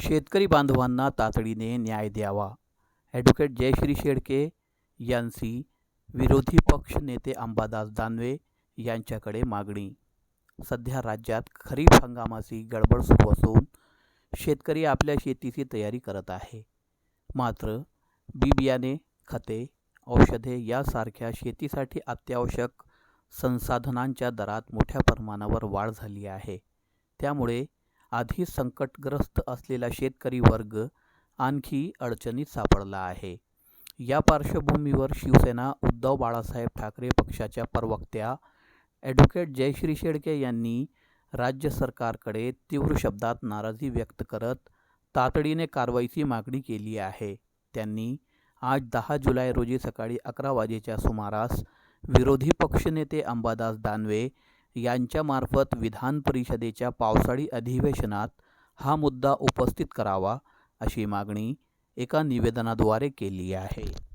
शेतकरी बांधवांना तातडीने न्याय द्यावा. ॲडव्होकेट जयश्री शेडके यांची विरोधी पक्ष नेते अंबादास दानवे यांच्याकडे मागणी. सध्या राज्यात खरीप हंगामाची गडबड सुरू असून शेतकरी आपल्या शेतीची तयारी करत आहे. मात्र बी बियाणे खते औषधे यासारख्या शेतीसाठी अत्यावश्यक संसाधनांच्या दरात मोठ्या प्रमाणावर वाढ झाली आहे. त्यामुळे आधी संकटग्रस्त असलेला शेतकरी वर्ग आणखी अडचणीत सापडला आहे. या पार्श्वभूमीवर शिवसेना उद्धव बाळासाहेब ठाकरे पक्षाच्या प्रवक्त्या ॲडव्होकेट जयश्री शेळके यांनी राज्य सरकारकडे तीव्र शब्दात नाराजी व्यक्त करत तातडीने कारवाईची मागणी केली आहे. त्यांनी आज दहा जुलै रोजी सकाळी अकरा वाजेच्या सुमारास विरोधी पक्षनेते अंबादास दानवे यांच्यामार्फत विधान परिषदेच्या पावसाळी अधिवेशनात हा मुद्दा उपस्थित करावा अशी मागणी एका निवेदनाद्वारे केली आहे.